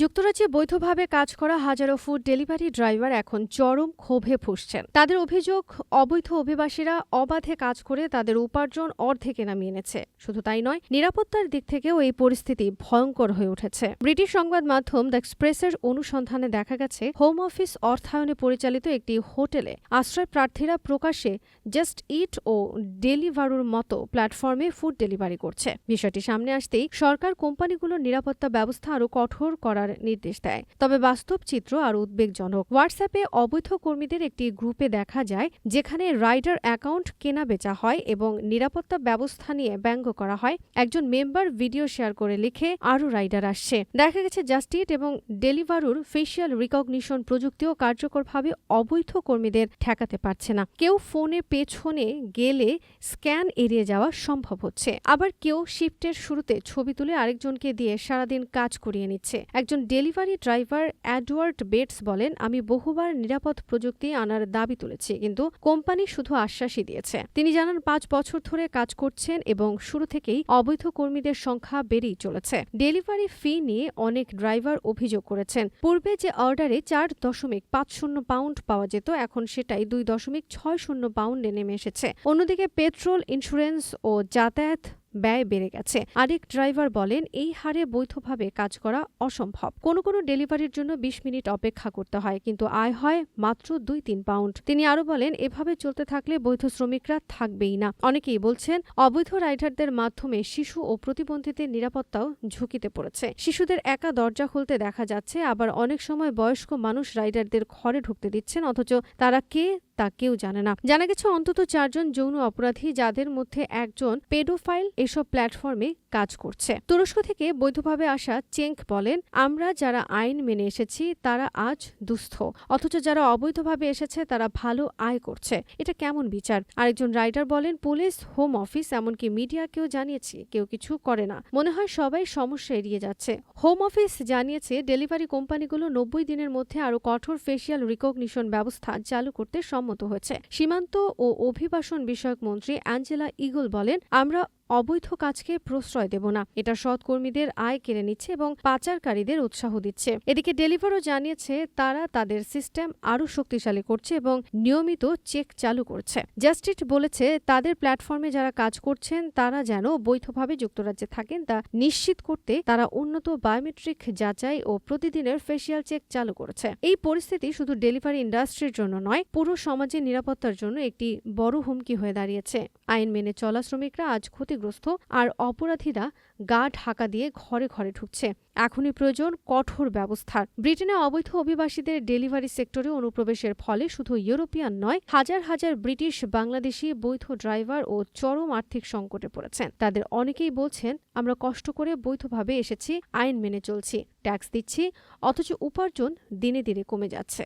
যুক্তরাজ্যে বৈধভাবে কাজ করা হাজারো ফুড ডেলিভারি ড্রাইভার এখন চরম ক্ষোভে ফুসছেন। তাদের অভিযোগ, অবৈধ অভিবাসীরা অবাধে কাজ করে তাদের উপার্জন অর্ধেকে নামিয়ে এনেছে। শুধু তাই নয়, নিরাপত্তার দিক থেকেও এই পরিস্থিতি ভয়ঙ্কর হয়ে উঠেছে। ব্রিটিশ সংবাদ মাধ্যম দ্য এক্সপ্রেসের অনুসন্ধানে দেখা গেছে, হোম অফিস অর্থায়নে পরিচালিত একটি হোটেলে আশ্রয় প্রার্থীরা প্রকাশ্যে জাস্ট ইট ও ডেলিভারুর মতো প্ল্যাটফর্মে ফুড ডেলিভারি করছে। বিষয়টি সামনে আসতেই সরকার কোম্পানিগুলোর নিরাপত্তা ব্যবস্থা আরও কঠোর করার নির্দেশ দেয়। তবে বাস্তব চিত্র আরও উদ্বেগজনক। হোয়াটসঅ্যাপে অবৈধ কর্মীদের একটি গ্রুপে দেখা যায়, যেখানে রাইডার অ্যাকাউন্ট কেনা বেচা হয় এবং নিরাপত্তা ব্যবস্থা নিয়ে ব্যঙ্গ করা হয়। একজন মেম্বার ভিডিও শেয়ার করে লিখে আরও রাইডার আসছে। দেখা গেছে জাস্টিট এবং ডেলিভারুর ফেসিয়াল রিকগনিশন প্রযুক্তিও কার্যকরভাবে অবৈধ কর্মীদের ঠেকাতে পারছে না। কেউ ফোনে পেছনে গেলে স্ক্যান এড়িয়ে যাওয়া সম্ভব হচ্ছে। আবার কেউ শিফটের শুরুতে ছবি তুলে আরেকজনকে দিয়ে সারাদিন কাজ করিয়ে নিচ্ছে। একজন ডেলিভারি ড্রাইভার অ্যাডওয়ার্ড বেটস বলেন, আমি বহুবার নিরাপদ প্রযুক্তি আনার দাবি তুলেছি, কিন্তু কোম্পানি শুধু আশ্বাসই দিয়েছে। তিনি জানান, পাঁচ বছর ধরে কাজ করছেন এবং শুরু থেকেই অবৈধ কর্মীদের সংখ্যা বেড়েই চলেছে। ডেলিভারি ফি নিয়ে অনেক ড্রাইভার অভিযোগ করেছেন। পূর্বে যে অর্ডারে চার দশমিক পাঁচ শূন্য পাউন্ড পাওয়া যেত, এখন সেটাই দুই দশমিক ছয় শূন্য পাউন্ডে নেমে এসেছে। অন্যদিকে পেট্রোল, ইন্স্যুরেন্স ও যাতায়াত ব্যয় বেড়ে গেছে। আরেক ড্রাইভার বলেন, এই হারে বৈধভাবে কাজ করা অসম্ভব। কোনো কোনো ডেলিভারির জন্য বিশ মিনিট অপেক্ষা করতে হয়, কিন্তু আয় হয় মাত্র দুই তিন পাউন্ড। তিনি আরও বলেন, এভাবে চলতে থাকলে বৈধ শ্রমিকরা থাকবেই না। অনেকেই বলছেন, অবৈধ রাইডারদের মাধ্যমে শিশু ও প্রতিবন্ধীদের নিরাপত্তাও ঝুঁকিতে পড়েছে। শিশুদের একা দরজা খুলতে দেখা যাচ্ছে, আবার অনেক সময় বয়স্ক মানুষ রাইডারদের ঘরে ঢুকতে দিচ্ছেন, অথচ তারা কে তা কেউ জানে না। জানা গেছে, অন্তত চারজন যৌন অপরাধী যাদের মধ্যে একজন পেডোফাইল এসব প্ল্যাটফর্মে কাজ করছে। তুরস্ক থেকে বৈধভাবে আসা চেঙ্ক বলেন, আমরা যারা আইন মেনে এসেছি, তারা আজ দুস্থ। অথচ যারা অবৈধভাবে এসেছে, তারা ভালো আয় করছে। এটা কেমন বিচার? আরেকজন রাইডার বলেন, পুলিশ, হোম অফিস, এমনকি মিডিয়াকেও জানিয়েছি, কেউ কিছু করে না। মনে হয় সবাই সমস্যা এড়িয়ে যাচ্ছে। হোম অফিস জানিয়েছে, ডেলিভারি কোম্পানিগুলো নব্বই দিনের মধ্যে আরও কঠোর ফেসিয়াল রিকগনিশন ব্যবস্থা চালু করতে সম্মত হয়েছে। সীমান্ত ও অভিবাসন বিষয়ক মন্ত্রী অ্যাঞ্জেলা ইগল বলেন আমরা অবৈধ কাজকে প্রশ্রয় দেব না। এটা সৎ কর্মীদের আয় কেড়ে নিচ্ছে এবং পাচারকারীদের উৎসাহ দিচ্ছে। এদিকে ডেলিভারও জানিয়েছে, তারা তাদের সিস্টেম আরও শক্তিশালী করছে এবং নিয়মিত চেক চালু করছে। জাস্টিট বলেছে, তাদের প্ল্যাটফর্মে যারা কাজ করছেন, তারা যেন বৈধভাবে যুক্তরাজ্যে থাকেন। তা নিশ্চিত করতে তারা উন্নত বায়োমেট্রিক যাচাই ও প্রতিদিনের ফেসিয়াল চেক চালু করেছে। এই পরিস্থিতি শুধু ডেলিভারি ইন্ডাস্ট্রির জন্য নয়, পুরো সমাজের নিরাপত্তার জন্য একটি বড় হুমকি হয়ে দাঁড়িয়েছে। আইন মেনে চলা শ্রমিকরা আজ ক্ষতিগ্রস্ত আর অপরাধীরা গা ঢাকা দিয়ে ঘরে ঘরে ঢুকছে। এখনই প্রয়োজন কঠোর ব্যবস্থার ব্রিটেনে অবৈধ অভিবাসীদের ডেলিভারি সেক্টরে অনুপ্রবেশের ফলে শুধু ইউরোপিয়ান নয়, হাজার হাজার ব্রিটিশ, বাংলাদেশি, বৈধ ড্রাইভার ও চরম আর্থিক সংকটে পড়েছেন। তাদের অনেকেই বলছেন, আমরা কষ্ট করে বৈধভাবে এসেছি, আইন মেনে চলছি, ট্যাক্স দিচ্ছি, অথচ উপার্জন দিনে দিনে কমে যাচ্ছে।